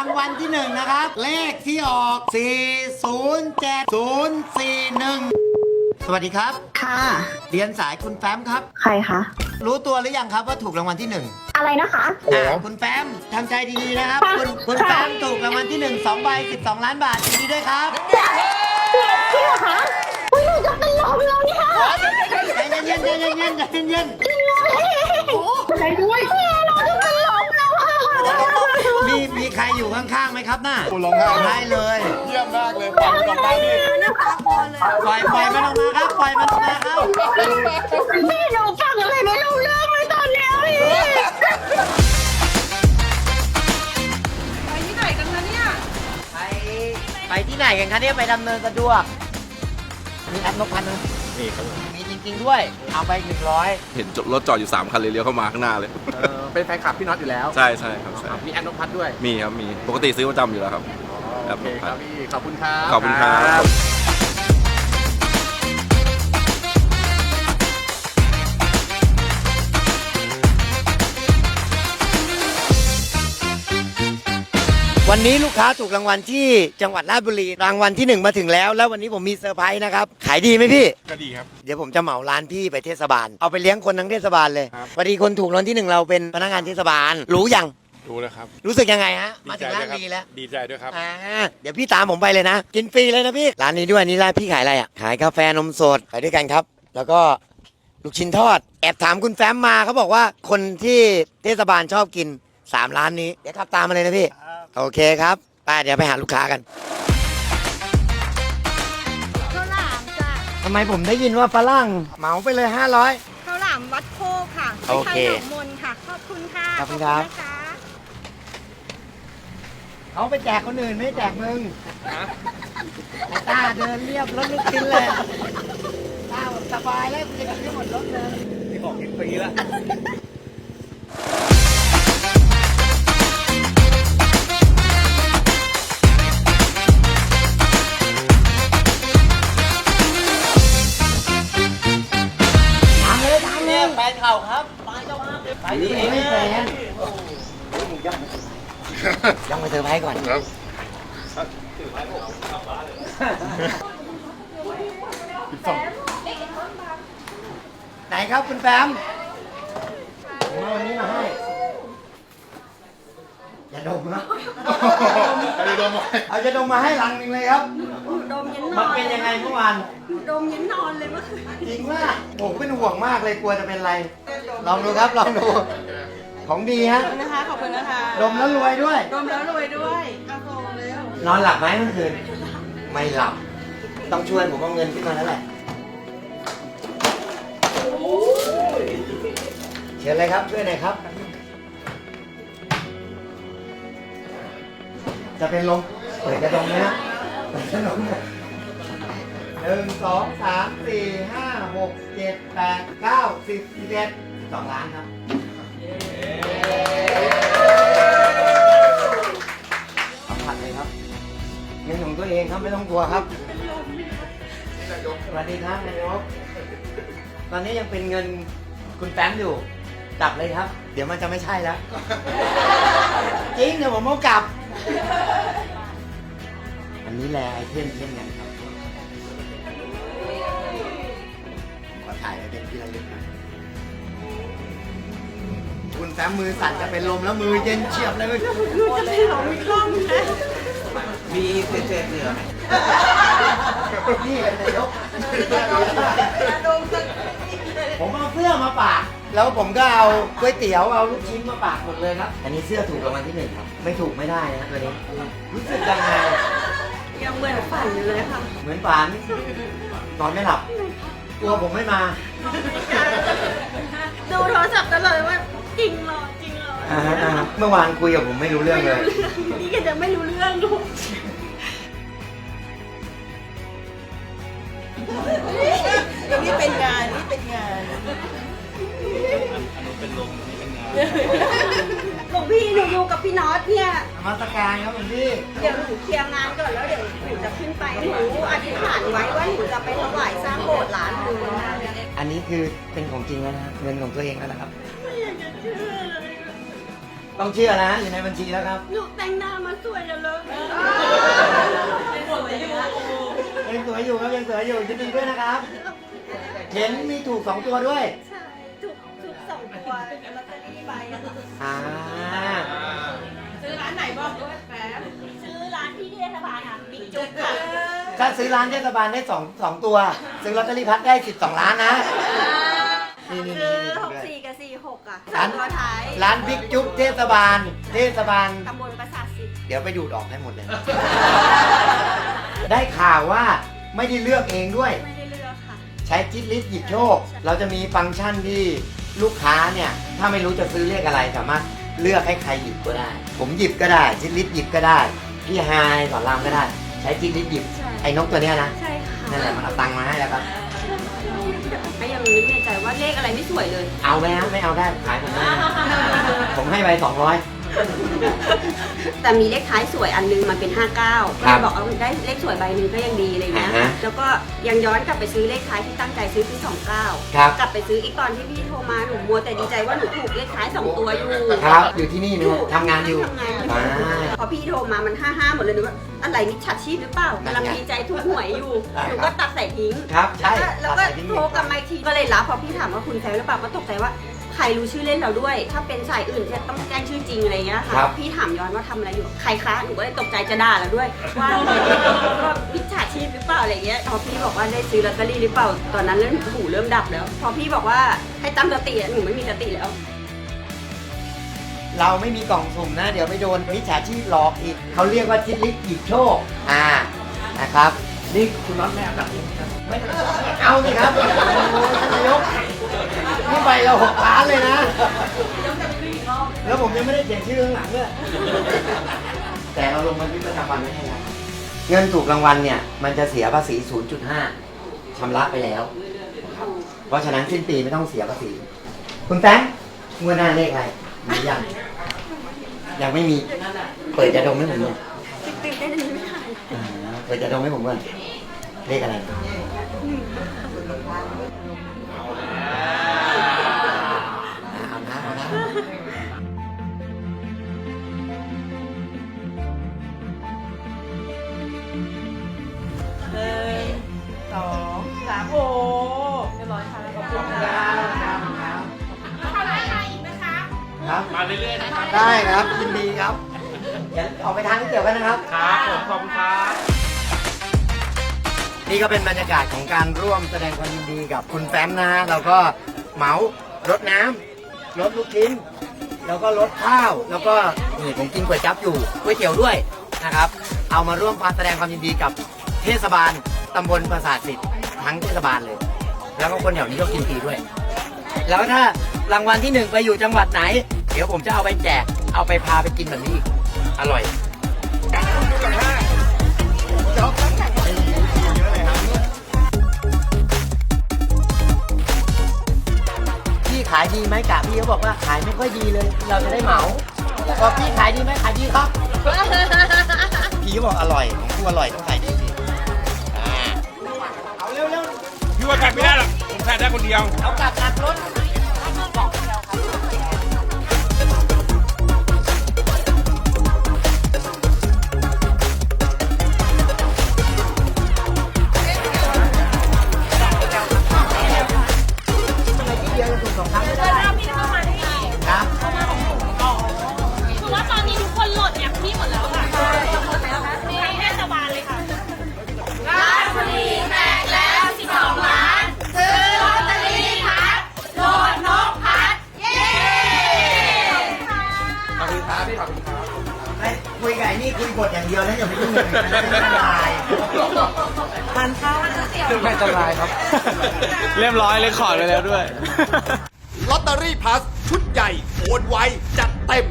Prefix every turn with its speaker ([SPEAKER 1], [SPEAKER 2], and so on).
[SPEAKER 1] างวัลที่หนึ่งนะครับ เลขที่ออก 407041 สวัสดีครับ
[SPEAKER 2] ค่ะ
[SPEAKER 1] เรียนสายคุณแฟ้มครับ
[SPEAKER 2] ใครคะ
[SPEAKER 1] รู้ตัวหรือยังครับว่าถูกรางวัลที่หนึ่ง
[SPEAKER 2] อะไรนะคะ
[SPEAKER 1] อ่าคุณแฟ้มทำใจดีๆนะครับ คุณคุณแฟ้มถูกรางวัลที่หนึ่งสองใบ12 ล้านบาทยินดีด้วยครับ
[SPEAKER 2] จริงเหรอคะอุ้ยหนูจะเป็นลมแล้วเนี่ย
[SPEAKER 1] ใจเย็นๆใจเย็นๆใจเย็น
[SPEAKER 2] ใจด้วย มี
[SPEAKER 1] มีใครอยู่ข้างๆไหมครับน่า
[SPEAKER 3] กูร้องไห้
[SPEAKER 1] ได้เลย
[SPEAKER 3] เยี่ยมมากเลยฟังกลับบ้านพี่
[SPEAKER 1] ปล่อยปล่อยมันออกมาครับปล่อยมันออกมาครับ
[SPEAKER 2] พี่หนูฟังอะไรไม่รู้เรื่องเลยตอนเนี้ยพี่
[SPEAKER 4] ไปที่ไหนกันคะเนี่ย
[SPEAKER 1] ไปไปที่ไหนกันคะเนี่ยไปดำเนินสะดวกมีแอปนกพันธ์ไหม
[SPEAKER 3] นี่ครับ
[SPEAKER 1] มีจ ริงๆด้วย เอาไปหนึ่งร้อย
[SPEAKER 5] เห็นรถจอดอยู่ 3 คันเลยเลี้ยวเข้ามาข้างหน้าเลย
[SPEAKER 3] เป็นแฟนคลับพี่น็อตอยู่แล้ว
[SPEAKER 5] ใช่ใช่ครับใช่
[SPEAKER 3] มีแอนนพัทด้วย
[SPEAKER 5] มีครับมี ปกติซื้อประจำอยู่แล้วครับ
[SPEAKER 3] โอเคครับพี่ ขอบคุณครับ
[SPEAKER 5] ขอบคุณครับ
[SPEAKER 1] วันนี้ลูกค้าถูกรางวัลที่จังหวัดราชบุรีรางวัลที่หนึ่งมาถึงแล้ว แล้ววันนี้ผมมีเซอร์ไพรส์นะครับ ขายดีไหมพี่
[SPEAKER 3] ก็ดีครับ
[SPEAKER 1] เดี๋ยวผมจะเหมาร้านพี่ไปเทศบาล เอาไปเลี้ยงคนทั้งเทศบาลเลย
[SPEAKER 3] ครับ
[SPEAKER 1] พอดีคนถูกรางวัลที่หนึ่งเราเป็นพนักงานเทศบาล รู้ยัง
[SPEAKER 3] รู้แล้วครับ
[SPEAKER 1] รู้สึกยังไงฮะ
[SPEAKER 3] ดี
[SPEAKER 1] มา
[SPEAKER 3] ใจ
[SPEAKER 1] ถึง
[SPEAKER 3] ด้
[SPEAKER 1] ร้า
[SPEAKER 3] วนยครับ
[SPEAKER 1] ดีแล้ว
[SPEAKER 3] ดีใจด้วยครับ
[SPEAKER 1] อ่าเดี๋ยวพี่ตามผมไปเลยนะ กินฟรีเลยนะพี่ร้านนี้ด้วยนี่ร้านพี่ขายอะไรอะขายกาแฟนมสดไปด้วยกันครับ แล้วก็ลูกชิ้นทอด แอบถามคุณแฟ้มมาเขาบอกว่าคนที่เทศบาลชอบกิน 3ร้านนี้ เดี๋ยวขับตามมาเลยนะพี่ โอเคครับไปเดี๋ยวไปหาลูกค้ากัน
[SPEAKER 4] ข้าวหลามจ้ะ
[SPEAKER 1] ทำไมผมได้ยินว่าฝรั่งเหมาไปเลย 500
[SPEAKER 4] ข้าวหลามวัดโคกค่ะ
[SPEAKER 1] โอเค
[SPEAKER 4] ไม่ใช่หนองมนค่ะ ขอบคุณค่ะ
[SPEAKER 1] ขอบคุณครับ
[SPEAKER 4] นะคะ
[SPEAKER 1] เขาไปแจกคนอื่นไม่ได้แจกมึงไอ้ต้าเดินเรียบรถลูกชิ้นเลยต้าบอกสบายแล้วกูจะกินให้หมดรถเลย
[SPEAKER 3] นี่ของกินฟรีแล้ว
[SPEAKER 1] เลยแฟนเข่าครับไปเจ้าภาพไปดิไม่แฟนยังไปเซอร์ไพรส์ก่อน
[SPEAKER 3] ครับ
[SPEAKER 1] ไหนครับคุณแฟมผมเอาวันนี้มาให้ อย่าดมนะ
[SPEAKER 3] ใครจะโดนไหม
[SPEAKER 1] เอาจะดมมาให้ลังหนึ่งเลยครับ
[SPEAKER 4] ดมยันน
[SPEAKER 1] มัน
[SPEAKER 4] อน
[SPEAKER 1] เป็นยังไงเมื่อวาน
[SPEAKER 4] ดมยันนอนเลยเมื่อคืน
[SPEAKER 1] จริงว่าผมเป็นห่วงมากเลยกลัวจะเป็นไร ลองดูครับลองดู ของดีฮะ
[SPEAKER 4] นะคะ ขอบคุณนะคะ
[SPEAKER 1] ดมแล้วรวยด้วย
[SPEAKER 4] ดมแล้วรวยด้วยเอาโทรเร็วน
[SPEAKER 1] อนหลับไหมเมื่อคืนไม่หลับ ต้องช่วยผมเอาเงินขึ้นมาแล้วแหละเชิญเลยครับช่วยหน่อยครับ จะเป็นลมเปิดกระดมนะฮะเปิดกระดมนะ หนึ่งสองสามสี่ห้าหกเจ็ดแปดเก้าสิบสิบเอ็ดสองล้านครับ สัมผัสเลยครับเงินของตัวเองครับไม่ต้องกลัวครับ สวัสดีครับนายกตอนนี้ยังเป็นเงินคุณแฟ้มอยู่ กลับเลยครับ เดี๋ยวมันจะไม่ใช่แล้ว จริงเดี๋ยวผมเอากลับ อันนี้แลไอเทมเช่นกันครับ อถ่ายไว้เป็นที่ระลึกหน่อยคุณแฟ้มมือสั่นจะเป็นลมแล้วมือเย็นเฉียบเลยมีเศษๆเหลือไหมนี่เป็นนายกผมเอาเสื้อมาปาก แล้วผมก็เอาก๋วยเตี๋ยวเอาลูกชิ้นมาปากหมดเลยครับ อันนี้เสื้อถูกรางวัลที่หนึ่งครับ ไม่ถูกไม่ได้นะตัวนี้ รู้สึกยังไง
[SPEAKER 4] ยังเหมือนฝันอยู่เลยค่ะ
[SPEAKER 1] เหมือนฝันนอนไม่หลับกลัวผมไม่มา
[SPEAKER 4] ดูโทรศัพท์ตลอดว่าจริงเหรอจริงเหรอ
[SPEAKER 1] อ่าฮะอ่าฮะเมื่อวานคุยกับผมไม่รู้เรื่องเลย
[SPEAKER 4] นี่ก็จะไม่รู้เรื่องลูกนี่เป็นงานนี่เป็นงาน หลวงพี่หนูอยู่กับพี่น็อตเนี่ย
[SPEAKER 1] มาตรการครับผมพี่
[SPEAKER 4] เดี๋ยวหนูเคลียร์งานก่อนแล้วเดี๋ยวหนูจะขึ้นไปหนูอธิษฐานไว้ว่าหนูจะไปถวายสร้างโบสถ์ล้านหนึ่ง
[SPEAKER 1] อันนี้คือเป็นของจริงแล้วนะเงินของตัวเองแล้วนะครับ
[SPEAKER 4] ไม่อยากจะเชื่อเลย
[SPEAKER 1] ผต้องเชื่อนะอยู่ในบัญชีแล้วครับ
[SPEAKER 4] หนูแต่งหน้ามาสวยจังเลย
[SPEAKER 1] ยังสวยอยู่ครับยังสวยอยู่ยินดีด้วยนะครับเห็นมีถูกสองตัวด้วย
[SPEAKER 4] ใช่ถูกถูกสองตัวลอต เตอรี่ใบอะค่ะ
[SPEAKER 1] อ่า
[SPEAKER 4] ซื้อร้านไหนบอกด้วยแฟมซื้อร้านที่เทศบาลอะบิ๊กจุ๊กค่ะ
[SPEAKER 1] ถ้าซื้อร้านเทศบาลได้สองสองตัว ซื้อลอตเตอรี่พัดได้สิบสองล้านนะ นี่นี่
[SPEAKER 4] คื
[SPEAKER 1] นี่
[SPEAKER 4] อ
[SPEAKER 1] นี่
[SPEAKER 4] หก
[SPEAKER 1] ด้วย
[SPEAKER 4] สี่กับสี่หกอะ
[SPEAKER 1] ร้า
[SPEAKER 4] สานมตัวท้าย
[SPEAKER 1] ร้านบิ๊กจุ๊บเทศบาล เทศบาล
[SPEAKER 4] ตำบลประสาทสิทธิ์
[SPEAKER 1] เดี๋ยวไปดูดออกให้หมดเลย ได้ข่าวว่าไม่ได้เลือกเองด้วย
[SPEAKER 4] ไม่ได้เลือกค่ะ
[SPEAKER 1] ใช้จิตลิสหยิบโชค เราจะมีฟังก์ชันที่ ลูกค้าเนี่ยถ้าไม่รู้จะซื้อเลขอะไรสามารถเลือกให้ใครหยิบก็ได้ ผมหยิบก็ได้จิตลิสหยิบก็ได้ พี่ไฮายสอนรามก็ได้ ใช้จิตลิสหยิบ
[SPEAKER 4] ใช่
[SPEAKER 1] ไอ้นกตัวเนี้ยนะ
[SPEAKER 4] ใช่ค่ะ
[SPEAKER 1] นั่นแหละมันเอาตังค์มาให้แล้วครับ
[SPEAKER 4] ก็ยังนึกในใจว่าเลขอะไรไม่สวยเลย
[SPEAKER 1] เอาไหมฮะไม่เอาได้ขายผมได้ผมให้ไปสองร้อย
[SPEAKER 4] แต่มีเลขท้ายสวยอันนึงมันเป็น 59ก็
[SPEAKER 1] ครั
[SPEAKER 4] เล
[SPEAKER 1] บ
[SPEAKER 4] ยบอกเอาได้เลขสวยใบหนึงก็ยังดีอะไรเงี้ย
[SPEAKER 1] อ่าฮะ
[SPEAKER 4] แล้วก็ยังย้อนกลับไปซื้อเลขท้ายที่ตั้งใจซื้อที่ 29
[SPEAKER 1] ครับ
[SPEAKER 4] กลับไปซื้ออีกตอนที่พี่โทรมาหนูมัวแต่ดีใจว่าหนูถูกเลขท้าย2ตัวอยู่
[SPEAKER 1] ครับ อยู่ที่นี่เนี่ยทำงานอยู่
[SPEAKER 4] ทำงานอยู่
[SPEAKER 1] อ่า
[SPEAKER 4] พอพี่โทรมามัน 55 หมดเลยหนูว่าอะไรมิจฉาชีพหรือเปล่า
[SPEAKER 1] นั่น
[SPEAKER 4] กำลัง
[SPEAKER 1] ไง
[SPEAKER 4] ดีใจถูกหวยอยู่
[SPEAKER 1] ได้ครับ
[SPEAKER 4] หนูก็ตัดใส่ทิ้ง
[SPEAKER 1] ครับ ใช่
[SPEAKER 4] แล้วก็
[SPEAKER 1] ตัดสายทิ้ง
[SPEAKER 4] โทรกลับมาอีกทีก็เลยรับพอพี่ถามว่าคุณแฟนหรือเปล่าก็ตกใจว่าใครรู้ชื่อเล่นเราด้วย ถ้าเป็นสายอื่นจะต้องแจ้งชื่อจริงอะไรเงี้ยค่ะ
[SPEAKER 1] ครับ
[SPEAKER 4] พี่ถามย้อนว่าทำอะไรอยู่ ใครคะหนูก็เลยตกใจจะด่าแล้วด้วย ว่าว่ามิจฉาชีพหรือเปล่าอะไรเงี้ยพอพี่บอกว่าได้ซื้อลอตเตอรี่หรือเปล่าตอนนั้นเริ่มหูเริ่มดับแล้ว พอพี่บอกว่าให้ตั้งสติอะหนูไม่มีสติแล้ว
[SPEAKER 1] เราไม่มีกล่องสุ่มนะ เดี๋ยวไปโดนมิจฉาชีพหลอกอีก เขาเรียกว่าจิตลิสหยิบโชค อ่านะครับ นี่คุณน็อตแม่กับไม่เอาสิครับโอ้ยท่านนายกนี่ใบเราหกล้านเลยนะ แล้วผมยังไม่ได้เขียนชื่อข้างหลังด้วยแต่เราลงบันทึกประจำวันไว้ให้แล้วเงินถูกรางวัลเนี่ย มันจะเสียภาษี 0.5ชำระไปแล้วนะครับเพราะฉะนั้นสิ้นปีไม่ต้องเสียภาษี คุณแตงงวดหน้าเลขอะไรมียัง ยังไม่มี เปิดจะดมให้ผมหน่อย
[SPEAKER 4] ตื่นเต้นอันนี้ไม่ทัน
[SPEAKER 1] อ่าเปิดจะดมให้ผมก่อน เลขอะไรเอานะเอานะ
[SPEAKER 2] สองสามโอ้เรียบร้อยค่ะขอบคุณค่ะ
[SPEAKER 1] ครับ
[SPEAKER 3] มาเรื่อยๆนะครับ
[SPEAKER 1] ได้ครับยินดีครับเดี๋ยวออกไปทางที่เกี่ยวกันนะครับ
[SPEAKER 3] ครับผมขอบคุณครับ
[SPEAKER 1] นี่ก็เป็นบรรยากาศของการร่วมแสดงความยินดีกับคุณแฟมนะฮะเราก็เหมารถน้ำรถลูกชิ้น แล้วก็รถข้าว แล้วก็นี่ผมกินก๋วยจั๊บอยู่ก๋วยเตี๋ยวด้วยนะครับ เอามาร่วมแสดงความยินดีกับเทศบาลตำบลปราสาทสิทธิ์ทั้งเทศบาลเลย แล้วก็คนแถวนี้ก็กินฟรีด้วย แล้วถ้ารางวัลที่หนึ่งไปอยู่จังหวัดไหน เดี๋ยวผมจะเอาไปแจก เอาไปพาไปกินแบบนี้อีกอร่อย ดีไหมกะพี่เขาบอกว่าขายไม่ค่อยดีเลย เราจะได้เหมาพอพี่ขายดีไหมขายดีครับ พี่ก็บอกอร่อยของกูอร่อยต้องขายดีสิอ่าเอาเร็วเร็ว
[SPEAKER 3] พี่ว่าแข่งไม่ได้หรอกผมแข่งได้คนเดียว
[SPEAKER 1] เอากลับกลับรถเดียวถูกสองครั้งไม่ได้ ไอ้คุยกับไอ้นี่คุยบทอย่างเดียวนะอย่าไปยุ่งเลยมันจะละลาย
[SPEAKER 3] ไม่เป็นไรครับ
[SPEAKER 6] เรียบร้อยเลยขอดไปแล้วด้วย
[SPEAKER 7] ลอตเตอรี่พลัสชุดใหญ่โอนไวจัดเต็ม